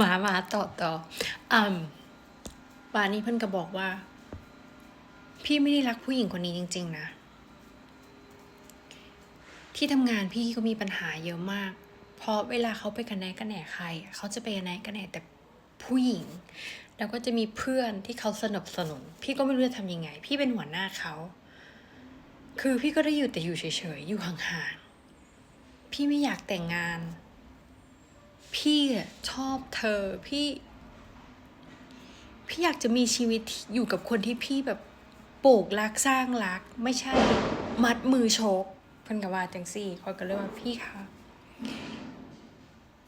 มามาต่อต่ออืมวานี้เพิ่อนก็บอกว่า พี่ไม่ได้รักผู้หญิงคนนี้จริง ๆ นะ ที่ทำงานพี่ก็มีปัญหาเยอะมาก เพราะเวลาเขาไปกันแหนกันแหนใคร เขาจะไปกันแหนกันแหนแต่ผู้หญิง แล้วก็จะมีเพื่อนที่เขาสนับสนุน พี่ก็ไม่รู้จะทำยังไง พี่เป็นหัวหน้าเขา คือพี่ก็ได้อยู่แต่อยู่เฉยๆ อยู่ห่างๆ พี่ไม่อยากแต่งงาน พี่อะชอบเธอพี่ พี่อยากจะมีชีวิตอยู่กับคนที่พี่แบบปลูกรักสร้างรัก ไม่ใช่มัดมือโชกเพิ่นกับว่าจังสี่คอยก็เลยว่าพี่คะ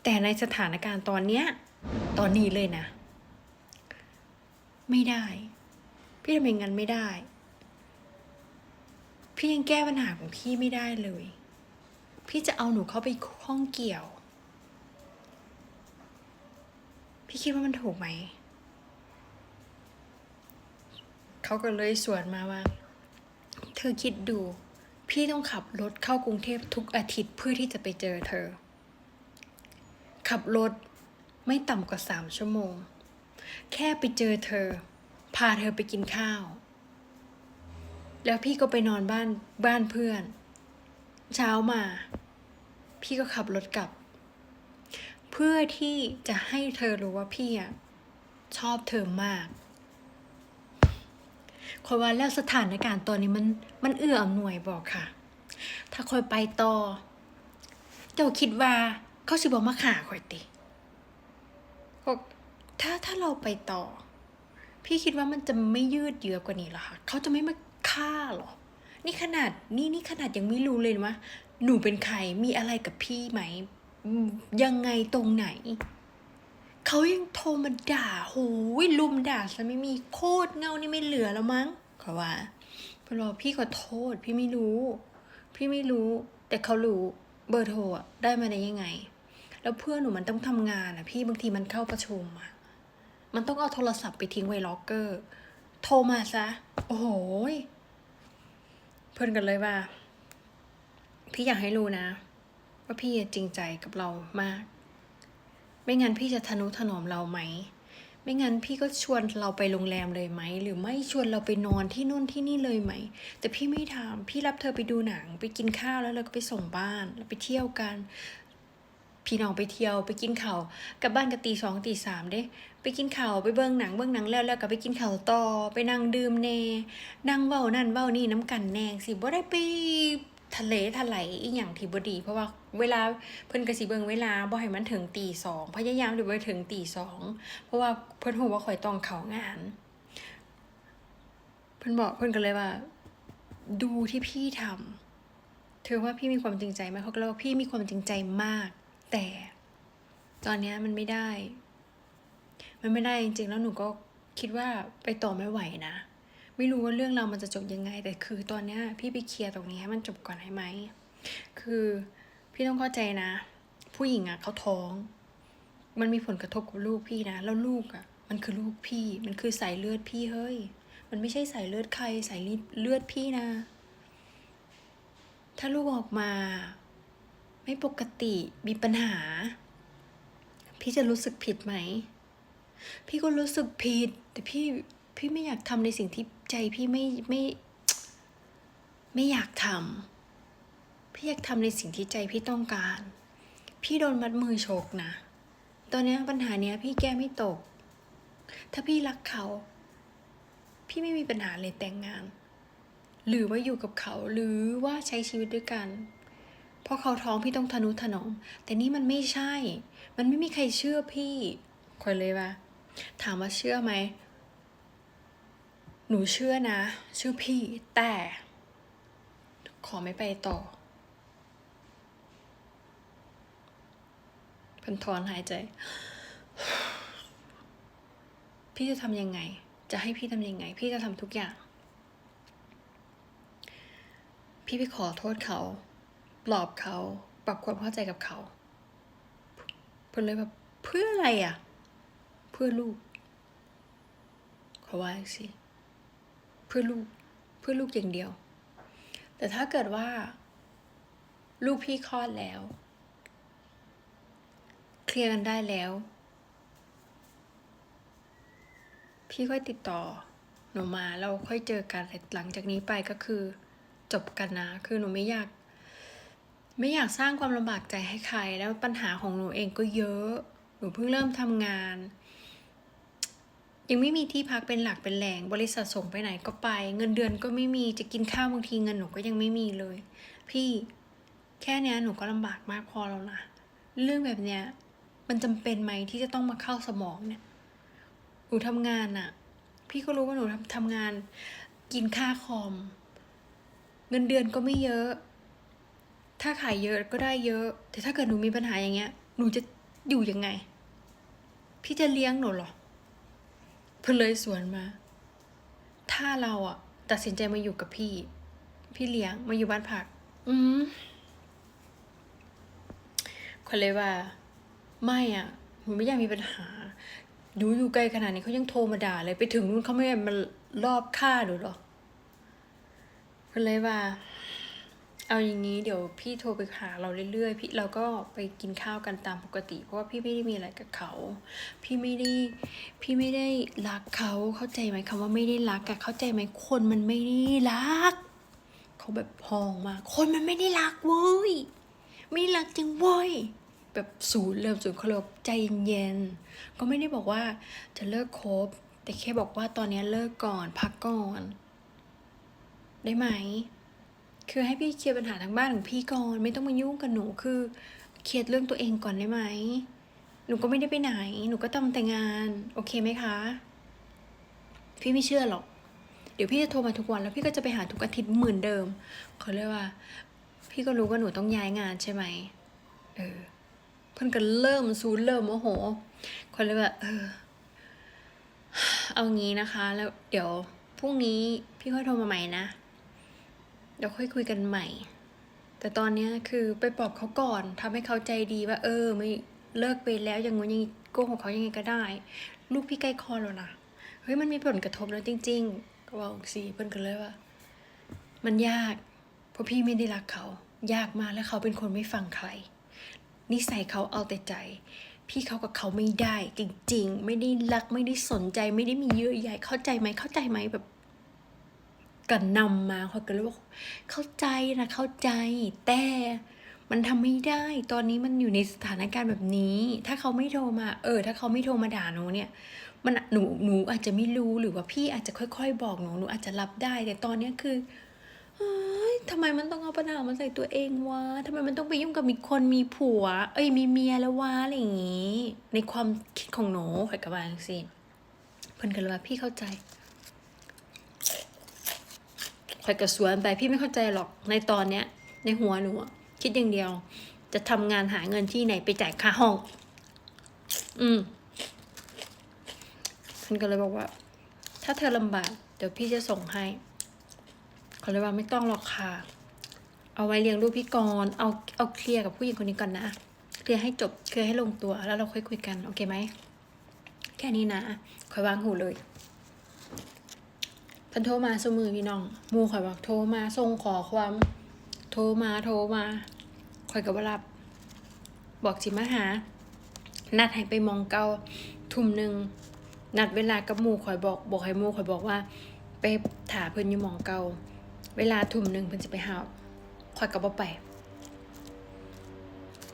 แต่ในสถานการณ์ตอนเนี้ย ตอนนี้เลยนะ ไม่ได้ พี่ทำอย่างนั้นไม่ได้ พี่ยังแก้ปัญหาของพี่ไม่ได้เลย พี่จะเอาหนูเข้าไปข้องเกี่ยว พี่คิดว่ามันถูกไหม เขาก็เลยสวนมาว่า เธอคิดดู พี่ต้องขับรถเข้ากรุงเทพทุกอาทิตย์เพื่อที่จะไปเจอเธอ ขับรถไม่ต่ำกว่าสามชั่วโมง แค่ไปเจอเธอ พาเธอไปกินข้าว แล้วพี่ก็ไปนอนบ้านบ้านเพื่อน เช้ามา พี่ก็ขับรถกลับ เพื่อที่จะให้เธอรู้ว่าพี่อะชอบเธอมากคอยว่าแล้วสถานการณ์ตอนนี้มันมันเอื้ออำนวยบอกค่ะ ถ้าคอยไปต่อ เจ้าคิดว่าเขาสิบอกมาขาคอยติถ้าถ้าเราไปต่อ พี่คิดว่ามันจะไม่ยืดเยื้อกว่านี้หรอคะเขาจะไม่มาฆ่าหรอ นี่ขนาดนี่นี่ขนาดยังไม่รู้เลยว่าหนูเป็นใครมีอะไรกับพี่ไหม ยังไงตรงไหน เขายังโทรมาด่าโหยลุมด่าซะไม่มีโคตรเงานี่ไม่เหลือแล้วมั้งเขาว่าพอพี่ขอโทษ พี่ไม่รู้ พี่ไม่รู้ แต่เขารู้เบอร์โทรอะได้มาได้ยังไง แล้วเพื่อนหนูมันต้องทำงานอะพี่บางทีมันเข้าประชุมอะมันต้องเอาโทรศัพท์ไปทิ้งไว้ล็อกเกอร์ โทรมาซะ โอ้โหเพื่อนกันเลยว่า พี่อยากให้รู้นะ ว่าพี่จริงใจกับเรามาก ไม่งั้นพี่จะทนุถนอมเราไหม ไม่งั้นพี่ก็ชวนเราไปโรงแรมเลยไหม หรือไม่ชวนเราไปนอนที่นู่นที่นี่เลยไหม แต่พี่ไม่ทำพี่รับเธอไปดูหนัง ไปกินข้าวแล้วเราก็ไปส่งบ้านแล้วไปเที่ยวกัน พี่น้องไปเที่ยวไปกินข้าวกลับบ้านกันตีสองตีสามเด้ ไปกินข้าวไปเบิ่งหนังเบิ่งหนังแล้วแล้วก็ไปกินข้าวต่อ ไปนั่งดื่มแน่ นั่งเว้านั่นเว้านี่น้ำกันแนงสิบ่ได้ไป ทะเลทลายอีหยังที่บดี เพราะว่าเวลาเพิ่นก็สิเบิงเวลาบ่ให้มันถึงตีสองพยายามหรือว่าถึงตีสองเพราะว่าเพิ่นฮู้ว่าข่อยต้องเข้างาน เพิ่นบอกเพิ่นก็เลยว่า ดูที่พี่ทำเธอว่าพี่มีความจริงใจไหมเขาก็เลยว่าพี่มีความจริงใจมาก แต่ ตอนนี้มันไม่ได้ มันไม่ได้จริงๆแล้วหนูก็คิดว่าไปต่อไม่ไหวนะ ไม่รู้ว่าเรื่องเรามันจะจบยังไง แต่คือตอนเนี้ยพี่ไปเคลียร์ตรงนี้ให้มันจบก่อนได้ไหม คือพี่ต้องเข้าใจนะ ผู้หญิงอะเขาท้อง มันมีผลกระทบกับลูกพี่นะ แล้วลูกอะ มันคือลูกพี่ มันคือสายเลือดพี่เฮ้ย มันไม่ใช่สายเลือดใครสายเลือดพี่นะ ถ้าลูกออกมา ไม่ปกติมีปัญหา พี่จะรู้สึกผิดไหม พี่ก็รู้สึกผิด แต่พี่ พี่ไม่อยากทำในสิ่งที่ใจพี่ไม่ไม่ไม่อยากทำพี่อยากทำในสิ่งที่ใจพี่ต้องการ พี่โดนมัดมือชกนะ ตอนนี้ปัญหาเนี้ยพี่แก้ไม่ตก ถ้าพี่รักเขา พี่ไม่มีปัญหาเลยแต่งงาน หรือว่าอยู่กับเขาหรือว่าใช้ชีวิตด้วยกัน เพราะเขาท้องพี่ต้องทนุถนอม แต่นี่มันไม่ใช่ มันไม่มีใครเชื่อพี่คอยเลยว่าถามว่าเชื่อไหม หนูเชื่อนะ ชื่อพี่แต่ ขอไม่ไปต่อพันถอนหายใจ พี่จะทำยังไง จะให้พี่ทำยังไง พี่จะทำทุกอย่าง พี่ไปขอโทษเขา ปลอบเขา ปรับความเข้าใจกับเขาเพิ่นเลยแบบเพื่ออะไรอะ เพื่อลูกเขาว่าสิ พื่อลูกเพื่อลูกอย่างเดียว แต่ถ้าเกิดว่า ลูกพี่คลอดแล้ว เคลียร์กันได้แล้ว พี่ค่อยติดต่อหนูมาแล้วค่อยเจอกันแต่หลังจากนี้ไปก็คือ จบกันนะ คือหนูไม่อยาก ไม่อยากสร้างความลำบากใจให้ใคร แล้วปัญหาของหนูเองก็เยอะ หนูเพิ่งเริ่มทำงาน ยังไม่มีที่พักเป็นหลักเป็นแหล่งบริษัทส่งไปไหนก็ไป เงินเดือนก็ไม่มีจะกินข้าวบางทีเงินหนูก็ยังไม่มีเลย พี่แค่เนี้ยหนูก็ลำบากมากพอแล้วนะเรื่องแบบเนี้ยมันจำเป็นไหมที่จะต้องมาเข้าสมองเนี่ยหนูทำงานอะพี่ก็รู้ว่าหนูทำทำงาน กินค่าคอม เงินเดือนก็ไม่เยอะ ถ้าขายเยอะก็ได้เยอะ แต่ถ้าเกิดหนูมีปัญหาอย่างเงี้ย หนูจะอยู่ยังไง พี่จะเลี้ยงหนูเหรอ เพื่อนเลยสวนมา ถ้าเราอะตัดสินใจมาอยู่กับพี่ พี่เลี้ยงมาอยู่บ้านพัก อืมคนเลยว่า ไม่อะหนูไม่อยากมีปัญหาดูอยู่ไกลขนาดนี้เขายังโทรมาด่าเลยไปถึงนู่นเขาไม่มารอบฆ่าหนูหรอคนเลยว่า เอาอย่างนี้เดี๋ยวพี่โทรไปหาเราเรื่อยๆ พี่เราก็ไปกินข้าวกันตามปกติ เพราะว่าพี่ไม่ได้มีอะไรกับเขา พี่ไม่ได้พี่ไม่ได้รักเขาเข้าใจไหมคำว่าไม่ได้รักอะเข้าใจไหมคนมันไม่ได้รัก เขาแบบพองมากคนมันไม่ได้รักเว้ยไม่รักจริงเว้ยแบบศูนย์เริ่มศูนย์เขารียกว่าใจเย็นๆก็ไม่ได้บอกว่าจะเลิกคบ แต่แค่บอกว่าตอนนี้เลิกก่อนพักก่อน ได้ไหม คือให้พี่เคลียร์ปัญหาทางบ้านของพี่ก่อนไม่ต้องมายุ่งกับหนูคือเคลียร์เรื่องตัวเองก่อนได้ไหมหนูก็ไม่ได้ไปไหน หนูก็ทำแต่งาน โอเคไหมคะ พี่ไม่เชื่อหรอก เดี๋ยวพี่จะโทรมาทุกวัน แล้วพี่ก็จะไปหาทุกอาทิตย์เหมือนเดิมเขาเรียกว่า พี่ก็รู้ว่าหนูต้องย้ายงานใช่ไหมเออ เพื่อนก็เริ่มซูเริ่มโมโหคนเลยแบบเออ เอางี้นะคะ แล้วเดี๋ยวพรุ่งนี้พี่ค่อยโทรมาใหม่นะ เดี๋ยวค่อยคุยกันใหม่ แต่ตอนเนี้คือไปปลอบเขาก่อนทำให้เขาใจดีว่า เออ ไม่เลิกไปแล้วอย่างงู้นย่างงี้โกหกเขายังไงก็ได้ ลูกพี่ใกล้คลอดแล้วนะเฮ้ยมันมีผลกระทบแล้วจริง ๆ ก็บอกสิเพื่อนกันเลยว่า มันยาก เพราะพี่ไม่ได้รักเขา ยากมากแล้วเขาเป็นคนไม่ฟังใคร นิสัยเขาเอาแต่ใจ พี่เขากับเขาไม่ได้จริง ๆ ไม่ได้รักไม่ได้สนใจ ไม่ได้มีเยื่อใยเข้าใจไหมเข้าใจไหมแบบ กันนำมาเขาก็เลยว่าเข้าใจนะเข้าใจ แต่มันทำไม่ได้ ตอนนี้มันอยู่ในสถานการณ์แบบนี้ ถ้าเขาไม่โทรมา เออ ถ้าเขาไม่โทรมาด่าหนูเนี่ย มันหนูหนูอาจจะไม่รู้หรือว่าพี่อาจจะค่อย ๆ บอกหนูหนูอาจจะรับได้ แต่ตอนเนี้ยคือเฮ้ยทำไมมันต้องเอาปัญหามาใส่ตัวเองวะทำไมมันต้องไปยุ่งกับมีคนมีผัว เอ้ยมีเมียแล้ววะอะไรอย่างงี้ ในความคิดของหนูข่อยกระบาลสิเพิ่นกันเลยว่าพี่เข้าใจ ข่อยกระสวนไปพี่ไม่เข้าใจหรอกในตอนเนี้ย ในหัวหนูคิดอย่างเดียว จะทำงานหาเงินที่ไหนไปจ่ายค่าห้อง อืมท่านก็เลยบอกว่า ถ้าเธอลำบากเดี๋ยวพี่จะส่งให้เขาเลยว่าไม่ต้องหรอกค่ะ เอาไว้เลี้ยงลูกพี่กรเอาเอาเคลียร์กับผู้หญิงคนนี้ก่อนนะเคลียร์ให้จบเคลียร์ให้ลงตัวแล้วเราค่อยคุยกัน โอเคไหมแค่นี้นะคอยวางหูเลย ท่านโทรมาสมือพี่น้องมูคอยบอกโทรมาส่งขอความ โทรมาโทรมาคอยกับว่ารับ บอกสิมาหา นัดให้ไปมองเกาทุ่มหนึ่งนัดเวลากับมูข่อยบอก บอกให้มูข่อยบอกว่า ไปถาเพิ่นอยู่มองเกาเวลาทุ่มหนึ่งเพิ่นจะไปหาข่อยก็บ่ไป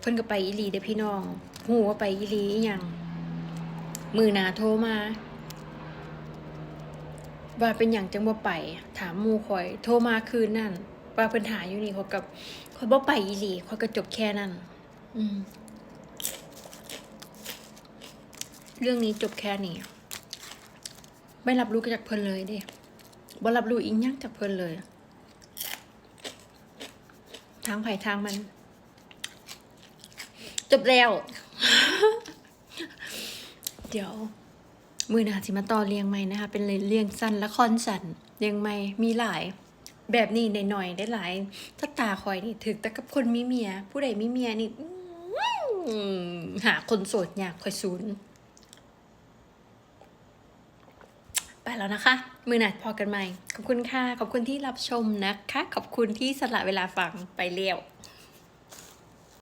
เพิ่นก็ไปอีหลีเด้อพี่น้องฮู้ว่าไปอีหลีอหยังมือหนาโทรมา ว่าเป็นหยังจังบ่ไป ถามมู่ข่อย โทรมาคืนนั่นว่าเพิ่นหาอยู่นี่เขากับข่อยบ่ไปอีหลีข่อยก็จบแค่นั้น อืม เรื่องนี้จบแค่นี้ไม่รับรู้จากเพิ่นเลยเด้บ่รับรู้อีกอย่งจากเพิ่นเลย ทางไผ่ทางมัน จบแล้ว เดี๋ยว มือหนาสิมาต่อเรียงใหม่นะคะ เป็นเลยเรียงสั้นละครสั้นเรียงใหม่มีหลาย แบบนี้ในหน่อยๆได้หลายถ้าตาคอยนี่ถึกแต่กับคนมีเมีย ผู้ใดมีเมียนี่หาคนโสดอยากคอยศูนย์ไปแล้วนะคะ มือหนัดพอกันใหม่ ขอบคุณค่ะ ขอบคุณที่รับชมนะคะ ขอบคุณที่สละเวลาฟังไปเลี้ยว